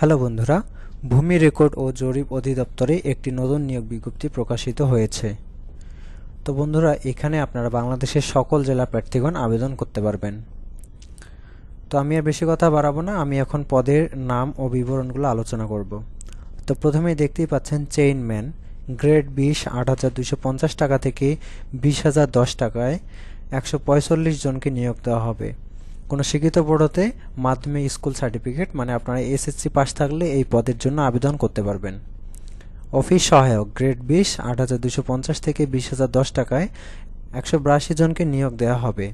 Hello বন্ধুরা, ভূমি record ও জরিপ অধিদপ্তরে একটি নতুন নিয়োগ বিজ্ঞপ্তি প্রকাশিত হয়েছে। তো বন্ধুরা, এখানে আপনারা বাংলাদেশের সকল জেলা প্রার্থীগণ আবেদন করতে পারবেন। তো আমি আর বেশি কথা বাড়াবো না, আমি এখন পদের নাম ও বিবরণগুলো আলোচনা করব। তো প্রথমেই দেখতেই পাচ্ছেন, চেইনম্যান, গ্রেড বিশ, আট হাজার দুশো পঞ্চাশ টাকা থেকে বিশ হাজার দশ টাকায় একশো পঁয়তাল্লিশ জনকে নিয়োগ দেওয়া হবে। কোনো শিক্ষিত হতে মাধ্যমিক স্কুল সার্টিফিকেট মানে আপনারা এসএসসি পাস থাকলে এই পদের জন্য আবেদন করতে পারবেন। অফিস সহায়ক, গ্রেড বিশ, আট হাজার দুশো পঞ্চাশ থেকে বিশ হাজার দশ টাকায় একশো বিরাশি জনকে নিয়োগ দেওয়া হবে।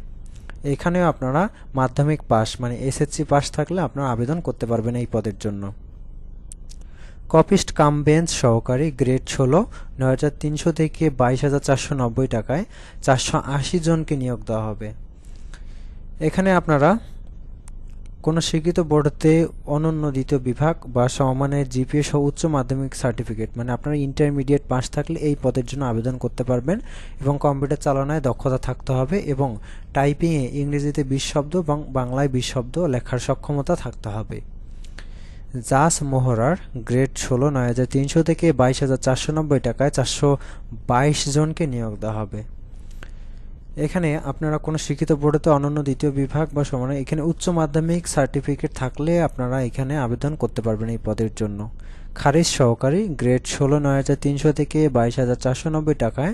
এখানেও আপনারা মাধ্যমিক পাস মানে এসএসসি পাস থাকলে আপনারা আবেদন করতে পারবেন এই পদের জন্য। কপিস্ট কাম বেঞ্চ সহকারী, গ্রেড ষোলো, নয় হাজার তিনশো থেকে বাইশ হাজার চারশো নব্বই টাকায় চারশো আশি জনকে নিয়োগ দেওয়া হবে। এখানে আপনারা কোনো শিক্ষিত বোর্ডতে অনন্য দ্বিতীয় বিভাগ বা সমমানের জিপিএ সহ উচ্চ মাধ্যমিক সার্টিফিকেট মানে আপনারা ইন্টারমিডিয়েট পাস থাকলে এই পদের জন্য আবেদন করতে পারবেন এবং কম্পিউটার চালনায় দক্ষতা থাকতে হবে এবং টাইপিংয়ে ইংরেজিতে বিশ শব্দ এবং বাংলায় বিশ শব্দ লেখার সক্ষমতা থাকতে হবে। জাস মোহরার গ্রেড ষোলো, নয় হাজার তিনশো থেকে বাইশ হাজার চারশো নব্বই টাকায় চারশো বাইশ জনকে নিয়োগ দেওয়া হবে। এখানে আপনারা কোনো শিক্ষিত বোর্ডেতে অনন্য দ্বিতীয় বিভাগ বা সমানে এখানে উচ্চ মাধ্যমিক সার্টিফিকেট থাকলে আপনারা এখানে আবেদন করতে পারবেন এই পদের জন্য। খারিজ সহকারী গ্রেড ষোলো নয় হাজার তিনশো থেকে বাইশ হাজার চারশো নব্বই টাকায়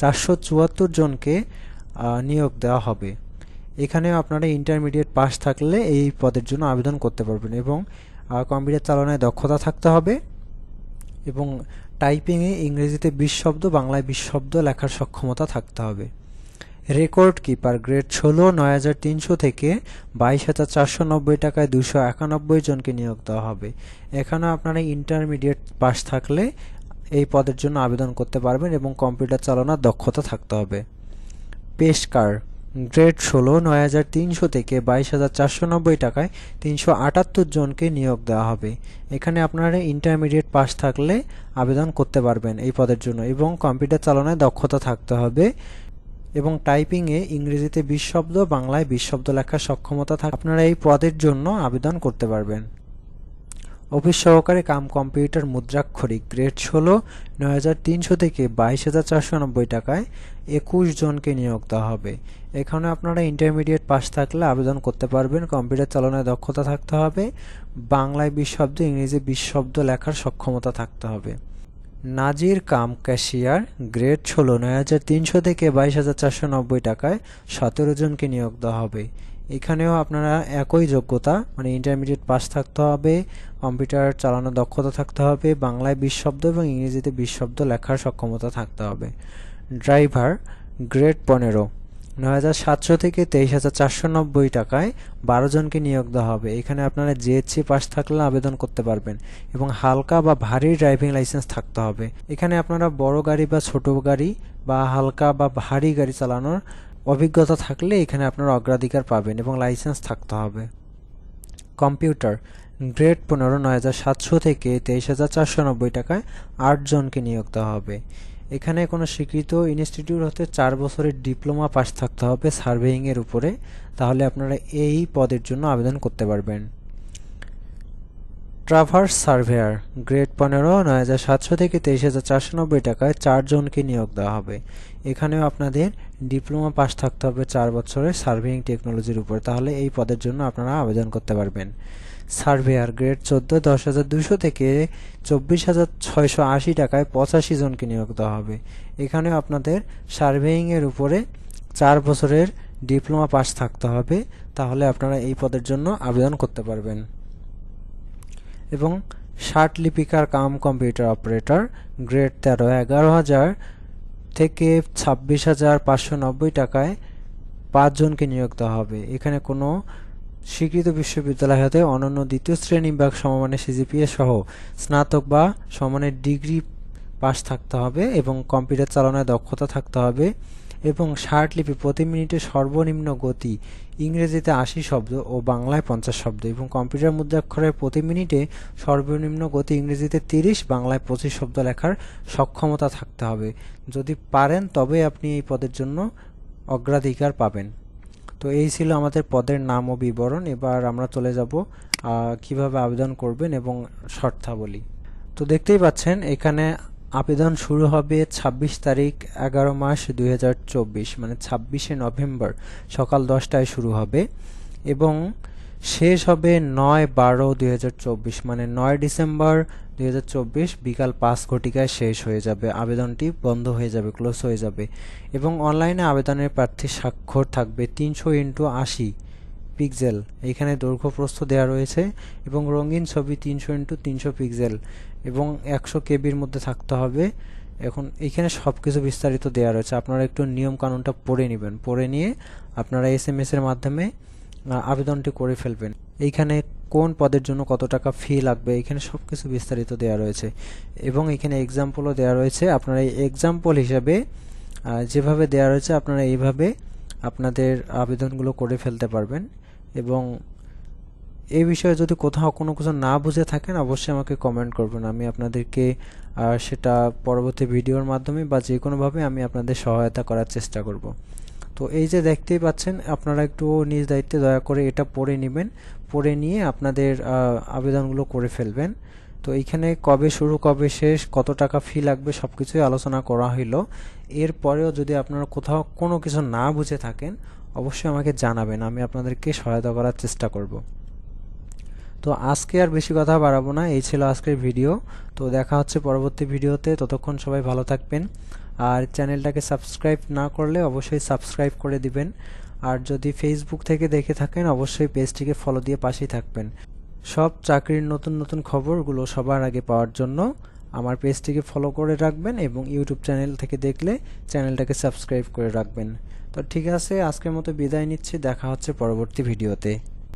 চারশো চুয়াত্তর জনকে নিয়োগ দেওয়া হবে। এখানেও আপনারা ইন্টারমিডিয়েট পাস থাকলে এই পদের জন্য আবেদন করতে পারবেন এবং কম্পিউটার চালনায় দক্ষতা থাকতে হবে এবং টাইপিংয়ে ইংরেজিতে বিশ শব্দ, বাংলায় বিশ শব্দ লেখার সক্ষমতা থাকতে হবে। রেকর্ড কিপার গ্রেড ষোলো, নয় হাজার তিনশো থেকে বাইশ হাজার চারশো নব্বই টাকায় দুশো একানব্বই জনকে নিয়োগ দেওয়া হবে। এখানেও আপনারা ইন্টারমিডিয়েট পাস থাকলে এই পদের জন্য আবেদন করতে পারবেন এবং কম্পিউটার চালানোর দক্ষতা থাকতে হবে। পেশকার গ্রেড ষোলো, নয় হাজার তিনশো থেকে বাইশ হাজার চারশো নব্বই টাকায় তিনশো আটাত্তর জনকে নিয়োগ দেওয়া হবে। এখানে আপনারা ইন্টারমিডিয়েট পাস থাকলে আবেদন করতে পারবেন এই পদের জন্য এবং কম্পিউটার চালনায় দক্ষতা থাকতে হবে। এবং টাইপিংয়ে ইংরেজিতে বিশ শব্দ বাংলায় বিশ শব্দ লেখার সক্ষমতা থাকে আপনারা এই পদের জন্য আবেদন করতে পারবেন। অফিস সহকারে কাম কম্পিউটার মুদ্রাক্ষরিক গ্রেড ষোলো, নয় হাজার তিনশো থেকে বাইশ হাজার চারশো নব্বই টাকায় একুশ জনকে নিয়োগ দেওয়া হবে। এখানে আপনারা ইন্টারমিডিয়েট পাস থাকলে আবেদন করতে পারবেন। কম্পিউটার চালনায় দক্ষতা থাকতে হবে। বাংলায় বিশ শব্দ ইংরেজি বিশ শব্দ লেখার সক্ষমতা থাকতে হবে। নাজির কাম ক্যাশিয়ার গ্রেড ষোলো, নয় হাজার তিনশো থেকে বাইশ হাজার চারশো নব্বই টাকায় সতেরো জনকে নিয়োগ দেওয়া হবে। এখানেও আপনারা একই যোগ্যতা মানে ইন্টারমিডিয়েট পাস থাকতে হবে কম্পিউটার চালানোর দক্ষতা থাকতে হবে, বাংলায় বিশ শব্দ এবং ইংরেজিতে বিশ শব্দ লেখার সক্ষমতা থাকতে হবে। ড্রাইভার, গ্রেড পনেরো নয় হাজার সাতশো থেকে তেইশ হাজার চারশো নব্বই টাকায় বারো জনকে নিয়োগ দেওয়া হবে। এখানে আপনারা জিএসসি পাস থাকলে আবেদন করতে পারবেন এবং হালকা বা ভারী ড্রাইভিং লাইসেন্স থাকতে হবে। এখানে আপনারা বড় গাড়ি বা ছোট গাড়ি বা হালকা বা ভারী গাড়ি চালানোর অভিজ্ঞতা থাকলে এখানে আপনারা অগ্রাধিকার পাবেন এবং লাইসেন্স থাকতে হবে। কম্পিউটার, গ্রেড পনেরো, নয় হাজার সাতশো থেকে তেইশ হাজার চারশো নব্বই টাকায় আট জনকে নিয়োগ দেওয়া হবে। এখানে কোনো স্বীকৃত ইনস্টিটিউট হতে চার বছরের ডিপ্লোমা পাস থাকতে হবে সার্ভেইংয়ের উপরে। তাহলে আপনারা এই পদের জন্য আবেদন করতে পারবেন। ট্রাভার্স সার্ভেয়ার, গ্রেড পনেরো, নয় হাজার সাতশো থেকে তেইশ হাজার চারশো নব্বই টাকায় চারজনকে নিয়োগ দেওয়া হবে। এখানেও আপনাদের ডিপ্লোমা পাস থাকতে হবে চার বছরের সার্ভেইং টেকনোলজির উপর। তাহলে এই পদের জন্য আপনারা আবেদন করতে পারবেন। সার্ভেয়ার গ্রেড চোদ্দ, দশ হাজার দুশো থেকে চব্বিশ হাজার ছয়শো আশি টাকায় পঁচাশি জনকে নিয়োগ দেওয়া হবে। এখানেও আপনাদের সার্ভেয়িংয়ের উপরে চার বছরের ডিপ্লোমা পাস থাকতে হবে, তাহলে আপনারা এই পদের জন্য আবেদন করতে পারবেন। এবং ষাট লিপিকার কাম কম্পিউটার অপারেটর, গ্রেড তেরো, এগারো হাজার থেকে ছাব্বিশ হাজার পাঁচশো নব্বই টাকায় পাঁচজনকে নিয়োগ দেওয়া হবে। এখানে কোনো স্বীকৃত বিশ্ববিদ্যালয় হতে অনন্য দ্বিতীয় শ্রেণি বা সমমানের সিজিপিএ সহ স্নাতক বা সমানের ডিগ্রি পাস থাকতে হবে এবং কম্পিউটার চালনায় দক্ষতা থাকতে হবে এবং ষাট লিপি প্রতি মিনিটে সর্বনিম্ন গতি ইংরেজিতে আশি শব্দ ও বাংলায় পঞ্চাশ শব্দ এবং কম্পিউটার মুদ্রাক্ষরের প্রতি মিনিটে সর্বনিম্ন গতি ইংরেজিতে তিরিশ, বাংলায় পঁচিশ শব্দ লেখার সক্ষমতা থাকতে হবে। যদি পারেন তবে আপনি এই পদের জন্য অগ্রাধিকার পাবেন। তো এই ছিল আমাদের পদের নাম ও বিবরণ। এবার আমরা চলে যাব কীভাবে আবেদন করবেন এবং শর্তাবলী। তো দেখতেই পাচ্ছেন, এখানে আবেদন শুরু হবে ২৬ তারিখ, এগারো মাস দুই হাজার চব্বিশ মানে ছাব্বিশে নভেম্বর সকাল দশটায় শুরু হবে এবং শেষ হবে নয় বারো দুই মানে নয় ডিসেম্বর দুই হাজার চব্বিশ বিকাল পাঁচ ঘটিকায় শেষ হয়ে যাবে। আবেদনটি বন্ধ হয়ে যাবে, ক্লোজ হয়ে যাবে এবং অনলাইনে আবেদনের প্রার্থীর স্বাক্ষর থাকবে তিনশো ইন্টু আশি পিক্সেল। এখানে দৈর্ঘ্য প্রস্থ দেওয়া রয়েছে এবং রঙিন ছবি তিনশো ইন্টু তিনশো পিক্সেল এবং একশো কেবির মধ্যে থাকতে হবে। এখন এখানে সব কিছু বিস্তারিত দেওয়া রয়েছে। আপনারা একটু নিয়ম কানুনটা পড়ে নেবেন। পড়ে নিয়ে আপনারা এস এম এস এর মাধ্যমে আবেদনটি করে ফেলবেন। এইখানে কোন পদের জন্য কত টাকা ফি লাগবে, এখানে সব কিছু বিস্তারিত দেওয়া রয়েছে। এবং এখানে এক্সাম্পলও দেওয়া রয়েছে। আপনারা এই এক্সাম্পল হিসাবে যেভাবে দেওয়া রয়েছে, আপনারা এইভাবে আপনাদের আবেদনগুলো করে ফেলতে পারবেন। এবং এই বিষয়ে যদি কোথাও কোনো কিছু না বুঝে থাকেন, অবশ্যই আমাকে কমেন্ট করবেন। আমি আপনাদেরকে সেটা পরবর্তী ভিডিওর মাধ্যমে বা যে কোনোভাবে আমি আপনাদের সহায়তা করার চেষ্টা করব। তো এই যে দেখতেই পাচ্ছেন, আপনারা একটু নিজ দায়িত্বে দয়া করে এটা পড়ে নেবেন। পড়ে নিয়ে আপনাদের আবেদনগুলো করে ফেলবেন। তো এইখানে কবে শুরু, কবে শেষ, কত টাকা ফি লাগবে সব কিছুই আলোচনা করা হইল। এরপরেও যদি আপনারা কোথাও কোনো কিছু না বুঝে থাকেন, অবশ্যই আমাকে জানাবেন, আমি আপনাদেরকে সহায়তা করার চেষ্টা করব। তো আজকে আর বেশি কথা বাড়াবো না, এই ছিল আজকের ভিডিও। তো দেখা হচ্ছে পরবর্তী ভিডিওতে, ততক্ষণ সবাই ভালো থাকবেন। আর চ্যানেলটাকে সাবস্ক্রাইব না করলে অবশ্যই সাবস্ক্রাইব করে দিবেন। আর যদি ফেসবুক থেকে দেখে থাকেন, অবশ্যই পেজটিকে ফলো দিয়ে পাশেই থাকবেন। সব চাকরির নতুন নতুন খবরগুলো সবার আগে পাওয়ার জন্য আমার পেজটিকে ফলো করে রাখবেন এবং ইউটিউব চ্যানেল থেকে দেখলে চ্যানেলটাকে সাবস্ক্রাইব করে রাখবেন। তো ঠিক আছে, আজকের মতো বিদায় নিচ্ছি, দেখা হচ্ছে পরবর্তী ভিডিওতে।